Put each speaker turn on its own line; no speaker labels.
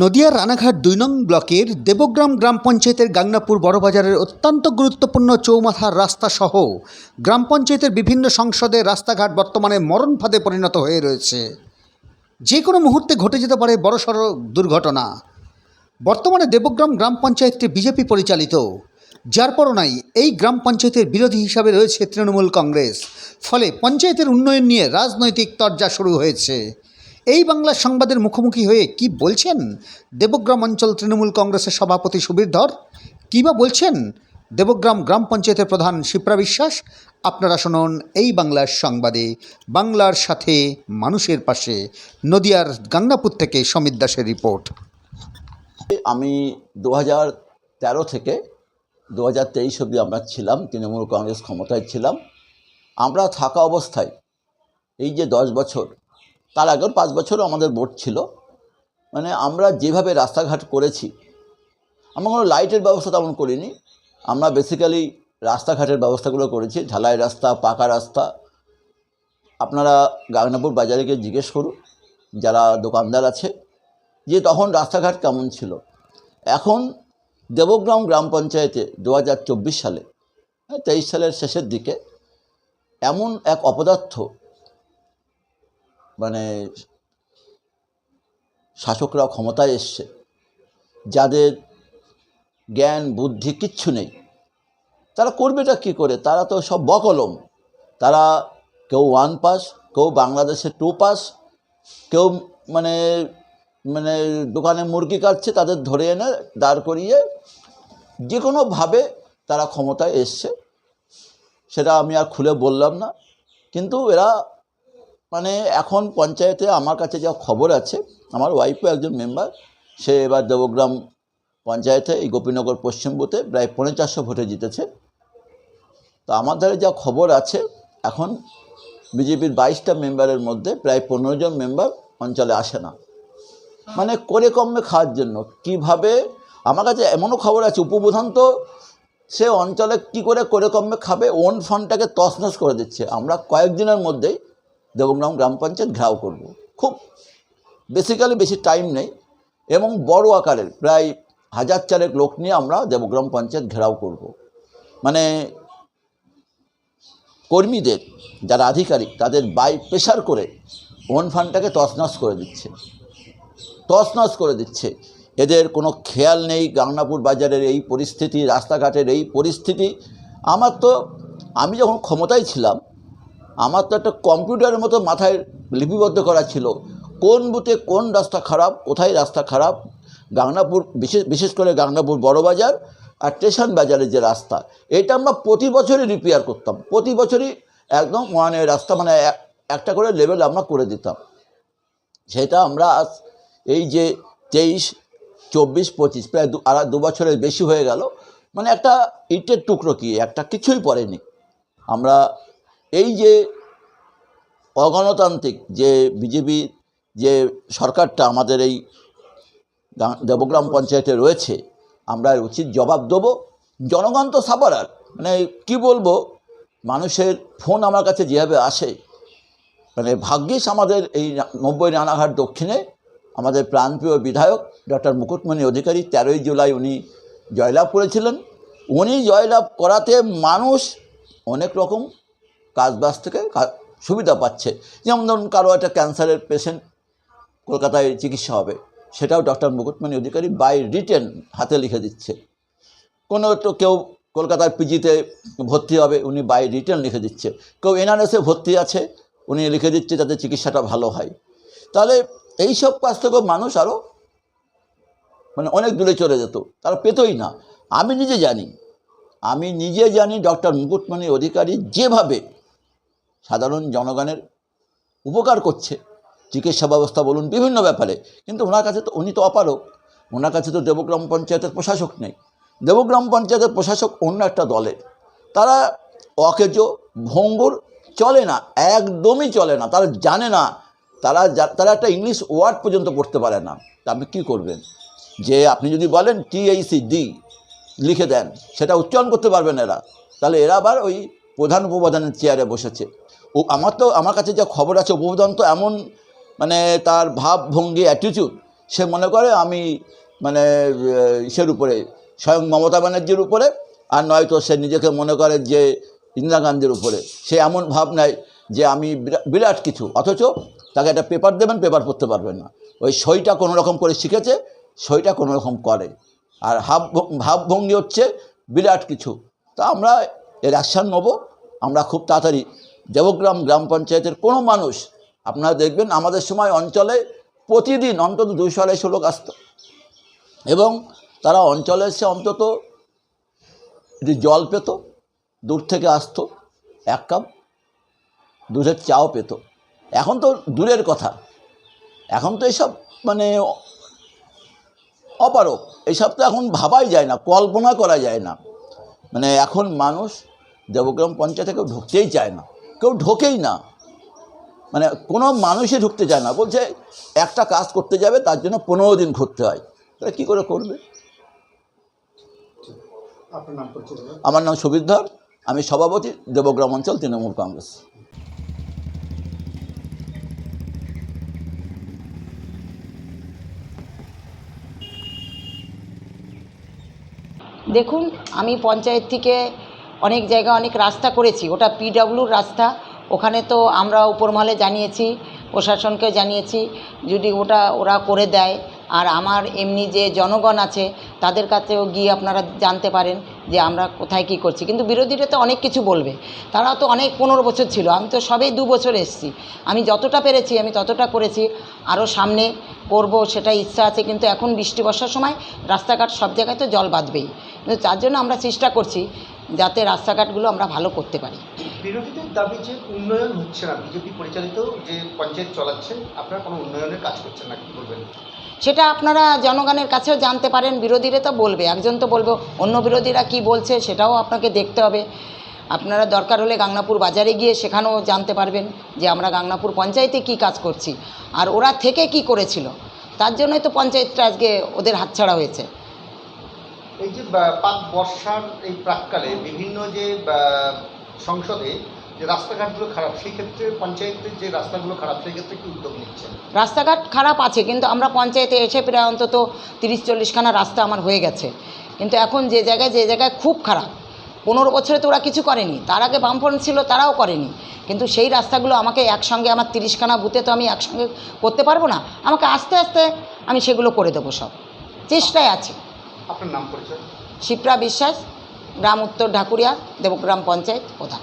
নদিয়ার রানাঘাট দুই নং ব্লকের দেবগ্রাম গ্রাম পঞ্চায়েতের গাংনাপুর বড়বাজারের অত্যন্ত গুরুত্বপূর্ণ চৌমাথার রাস্তা সহ গ্রাম পঞ্চায়েতের বিভিন্ন সংসদে রাস্তাঘাট বর্তমানে মরণ ফাঁদে পরিণত হয়ে রয়েছে। যে কোনো মুহূর্তে ঘটে যেতে পারে বড়সড় দুর্ঘটনা। বর্তমানে দেবগ্রাম গ্রাম পঞ্চায়েতটি বিজেপি পরিচালিত। যার পরনাই এই গ্রাম পঞ্চায়েতের বিরোধী হিসাবে রয়েছে তৃণমূল কংগ্রেস। ফলে পঞ্চায়েতের উন্নয়ন নিয়ে রাজনৈতিক তরজা শুরু হয়েছে। এই বাংলা সংবাদের মুখোমুখি হয়ে কি বলছেন? দেবগ্রাম অঞ্চল তৃণমূল কংগ্রেসের সভাপতি সুবীর ধর কী বা বলছেন? দেবগ্রাম গ্রাম পঞ্চায়েতের প্রধান শিপ্রা বিশ্বাস, আপনারা শুনুন এই বাংলার সংবাদে। বাংলার সাথে মানুষের পাশে, নদিয়ার গাংনাপুর থেকে সমীর দাসের রিপোর্ট।
আমি দু হাজার তেরো থেকে দু হাজার তেইশ অবধি আমরা ছিলাম, তৃণমূল কংগ্রেস ক্ষমতায় ছিলাম। আমরা থাকা অবস্থায় এই যে দশ বছর তার আগেও পাঁচ বছরও আমাদের ভোট ছিল। মানে আমরা যেভাবে রাস্তাঘাট করেছি, আমরা কোনো লাইটের ব্যবস্থা তেমন করিনি। আমরা বেসিক্যালি রাস্তাঘাটের ব্যবস্থাগুলো করেছি, ঢালাই রাস্তা, পাকা রাস্তা। আপনারা গাগনাপুর বাজারে গিয়ে জিজ্ঞেস করুন, যারা দোকানদার আছে, যে তখন রাস্তাঘাট কেমন ছিল। এখন দেবগ্রাম গ্রাম পঞ্চায়েতে দু হাজার চব্বিশ সালে, তেইশ সালের শেষের দিকে এমন এক অপদার্থ মানে শাসকরা ক্ষমতায় এসছে। যাদের জ্ঞান, বুদ্ধি কিচ্ছু নেই। তারা করবেটা কী করে? তারা তো সব বকলম। তারা কেউ ওয়ান পাস, কেউ বাংলাদেশে টু পাস, কেউ মানে মানে দোকানে মুরগি কাটছে, তাদের ধরে এনে দাঁড় করিয়ে যে কোনোভাবে তারা ক্ষমতায় এসছে। সেটা আমি আর খুলে বললাম না। কিন্তু এরা মানে এখন পঞ্চায়েতে আমার কাছে যা খবর আছে, আমার ওয়াইফও একজন মেম্বার সে এবার দেবগ্রাম পঞ্চায়েতে এই গোপীনগর পশ্চিম বুথে প্রায় পৌনে চারশো ভোটে জিতেছে। তো আমার ধারে যা খবর আছে, এখন বিজেপির বাইশটা মেম্বারের মধ্যে প্রায় পনেরো জন মেম্বার অঞ্চলে আসে না। মানে করে কমে খাওয়ার জন্য। কীভাবে? আমার কাছে এমনও খবর আছে উপপ্রধান তো সে অঞ্চলে কি করে করে কমে খাবে ওন ফান্ডটাকে তছনছ করে দিচ্ছে। আমরা কয়েকদিনের মধ্যেই দেবগ্রাম গ্রাম পঞ্চায়েত ঘেরাও করব। খুব বেসিক্যালি বেশি টাইম নেই এবং বড় আকারের, প্রায় হাজার চারেক লোক নিয়ে আমরা দেবগ্রাম পঞ্চায়েত ঘেরাও করব। মানে কর্মীদের যারা আধিকারিক, তাদের বাই প্রেশার করে ওন ফান্ডটাকে তছনছ করে দিচ্ছে। তছনছ করে দিচ্ছে। এদের কোনো খেয়াল নেই গাংনাপুর বাজারের এই পরিস্থিতি, রাস্তাঘাটের এই পরিস্থিতি। আমার তো, আমি যখন ক্ষমতায় ছিলাম আমার তো একটা কম্পিউটারের মতো মাথায় লিপিবদ্ধ করা ছিল। কোন বুথে কোন রাস্তা খারাপ, কোথায় রাস্তা খারাপ? গাংনাপুর, বিশেষ বিশেষ করে গাংনাপুর বড়বাজার আর স্টেশন বাজারের যে রাস্তা, এটা আমরা প্রতি বছরই রিপেয়ার করতাম। প্রতি বছরই একদম মানে রাস্তা মানে এক- একটা করে লেভেল আমরা করে দিতাম। সেটা আমরা আজ এই যে তেইশ, চব্বিশ, পঁচিশ, প্রায় দু আর দু বছরের বেশি হয়ে গেল। মানে একটা ইটের টুকরো কি, একটা কিছুই পড়েনি। আমরা এই যে অগণতান্ত্রিক যে বিজেপি, যে সরকারটা আমাদের এই দেবগ্রাম পঞ্চায়েতে রয়েছে, আমরা উচিত জবাব দেবো। জনগণ তো সাপারার মানে কি বলব, মানুষের ফোন আমার কাছে যেভাবে আসে মানে ভাগ্যিস আমাদের এই নব্বই রানাঘাট দক্ষিণে আমাদের প্রাণপ্রিয় বিধায়ক ডক্টর মুকুটমণি অধিকারী, তেরোই জুলাই উনি জয়লাভ করেছিলেন। উনি জয়লাভ করাতে মানুষ অনেক রকম কাজবাজ থেকে কা- সুবিধা পাচ্ছে। যেমন ধরুন কারও একটা ক্যান্সারের পেশেন্ট কলকাতায় চিকিৎসা হবে, সেটাও doctor Mukutmani Adhikari by written হাতে লিখে দিচ্ছে। কোনো তো কেউ কলকাতার পিজিতে ভর্তি হবে, উনি বাই রিটেন লিখে দিচ্ছে। কেউ এনআরএসে ভর্তি আছে, উনি লিখে দিচ্ছে যাতে চিকিৎসাটা ভালো হয়। তাহলে এই সব কাজ থেকেও মানুষ আরও মানে অনেক দূরে চলে যেত, তারা পেতই না। আমি নিজে জানি, আমি নিজে জানি ডক্টর মুকুটমণি অধিকারী যেভাবে সাধারণ জনগণের উপকার করছে। চিকিৎসা ব্যবস্থা বলুন, বিভিন্ন ব্যাপারে। কিন্তু ওনার কাছে তো, উনি তো অপারক ওনার কাছে তো দেবগ্রাম পঞ্চায়েতের প্রশাসক নেই। দেবগ্রাম পঞ্চায়েতের প্রশাসক অন্য একটা দলের। তারা অকেজ ভঙ্গুর চলে না, একদমই চলে না। তারা জানে না, তারা তারা একটা ইংলিশ ওয়ার্ড পর্যন্ত পড়তে পারে না। তা আপনি কী করবেন? যে আপনি যদি বলেন টিএইসি ডি লিখে দেন, সেটা উচ্চারণ করতে পারবেন এরা। তাহলে এরা আবার ওই প্রধান উপপ্রধানের চেয়ারে বসেছে। ও, আমার তো, আমার কাছে যা খবর আছে উপপ্রধান তো এমন মানে তার ভাবভঙ্গি অ্যাটিটিউড সে মনে করে আমি মানে ইসের উপরে, স্বয়ং মমতা ব্যানার্জির উপরে, আর নয়তো সে নিজেকে মনে করে যে ইন্দিরা গান্ধীর উপরে। সে এমন ভাব নেয় যে আমি বিরা- বিরাট কিছু, অথচ তাকে একটা পেপার দেবেন পেপার পড়তে পারবেন না। ওই সইটা কোনো রকম করে শিখেছে, সইটা কোনো রকম করে। আর হাব, ভাবভঙ্গি হচ্ছে বিরাট কিছু। তা আমরা এর অ্যাকশান নেব, আমরা খুব তাড়াতাড়ি দেবগ্রাম গ্রাম পঞ্চায়েতের কোনো মানুষ, আপনারা দেখবেন আমাদের সময় অঞ্চলে প্রতিদিন অন্তত দুইশো আড়াইশো লোক আসত। এবং তারা অঞ্চলে এসে অন্তত একটু জল পেত, দূর থেকে আসতো, এক কাপ দুধের চাও পেত। এখন তো দূরের কথা। এখন তো এসব মানে অপারক এইসব তো এখন ভাবাই যায় না, কল্পনা করা যায় না। মানে এখন মানুষ দেবগ্রাম পঞ্চায়েতে কেউ ঢুকতেই চায় না। কেউ ঢোকেই না। মানে কোনো মানুষই ঢুকতে চায় না। বলছে একটা কাজ করতে যাবে তার জন্য পনেরো দিন ঘুরতে হয়। তাহলে কী করে করবে? আমার নাম সুবিধ ধর আমি সভাপতি দেবগ্রাম অঞ্চল তৃণমূল কংগ্রেস।
দেখুন আমি পঞ্চায়েত থেকে অনেক জায়গায় অনেক রাস্তা করেছি। ওটা পিডাব্লিউর রাস্তা। ওখানে তো আমরা উপরমহলে জানিয়েছি, প্রশাসনকে জানিয়েছি, যদি ওটা ওরা করে দেয়। আর আমার এমনি যে জনগণ আছে, তাদের কাছেও গিয়ে আপনারা জানতে পারেন যে আমরা কোথায় কি করছি। কিন্তু বিরোধীরা তো অনেক কিছু বলবে। তারা তো অনেক পনেরো বছর ছিল। আমি তো সবেই দু বছর এসেছি। আমি যতটা পেরেছি, আমি ততটা করেছি। আরও সামনে করব সেটা ইচ্ছা আছে। কিন্তু এখন বৃষ্টি বর্ষার সময় রাস্তাঘাট সব জায়গায় তো জল বাঁধবেই। কিন্তু তার জন্য আমরা চেষ্টা করছি যাতে রাস্তাঘাটগুলো আমরা ভালো করতে পারি।
বিরোধীদের দাবি যে উন্নয়ন হচ্ছে না বিজেপি পরিচালিত যে পঞ্চায়েত চলাচ্ছে আপনারা কোনো উন্নয়নের কাজ করছেন না কি বলবেন?
সেটা আপনারা জনগণের কাছেও জানতে পারেন বিরোধীরা তো বলবে একজন তো বলবে অন্য বিরোধীরা কি বলছে সেটাও আপনাকে দেখতে হবে। আপনারা দরকার হলে গাংনাপুর বাজারে গিয়ে সেখানেও জানতে পারবেন যে আমরা গাংনাপুর পঞ্চায়েতে কি কাজ করছি আর ওরা থেকে কি করেছিল তার জন্যই তো পঞ্চায়েতটা আজকে ওদের হাতছাড়া হয়েছে।
এই যে বর্ষার এই প্রাককালে বিভিন্ন যে সংসদে যে রাস্তাঘাটগুলো খারাপ, সেই ক্ষেত্রে পঞ্চায়েতের যে রাস্তাগুলো খারাপ, সেই ক্ষেত্রে কি উদ্যোগ নিচ্ছেন
রাস্তাঘাট খারাপ আছে, কিন্তু আমরা পঞ্চায়েতে এসে প্রায় অন্তত তিরিশ চল্লিশখানা রাস্তা আমার হয়ে গেছে। কিন্তু এখন যে জায়গায় যে জায়গায় খুব খারাপ। পনেরো বছরে তো ওরা কিছু করেনি। তার আগে বামফ্রন্ট ছিল, তারাও করেনি। কিন্তু সেই রাস্তাগুলো আমাকে একসঙ্গে, আমার তিরিশখানা বুথে তো আমি একসঙ্গে করতে পারব না। আমাকে আস্তে আস্তে আমি সেগুলো করে দেবো সব। চেষ্টায় আছে।
আপনার নাম পরিচয়?
শিপ্রা বিশ্বাস গ্রাম উত্তর ঢাকুরিয়া দেবগ্রাম পঞ্চায়েত প্রধান।